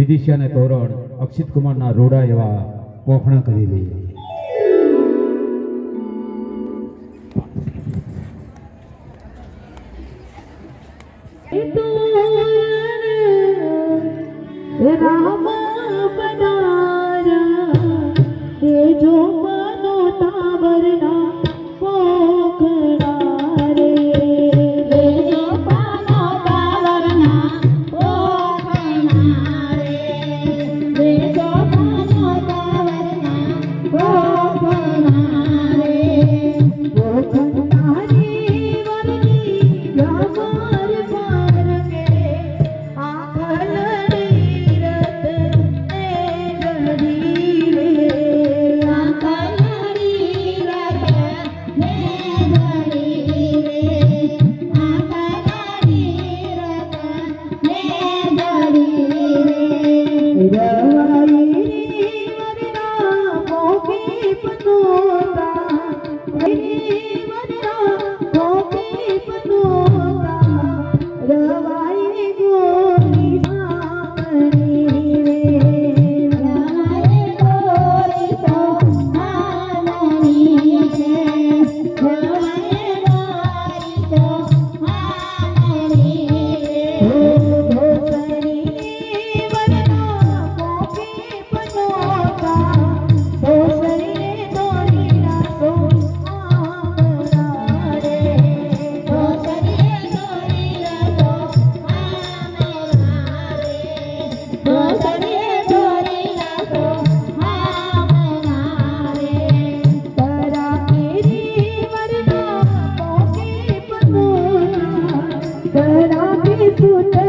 વિદિશા અને તોરણ અક્ષિત કુમારના રોડા એવા પોખણા કરી લઈએ રામ Thank you. মধুর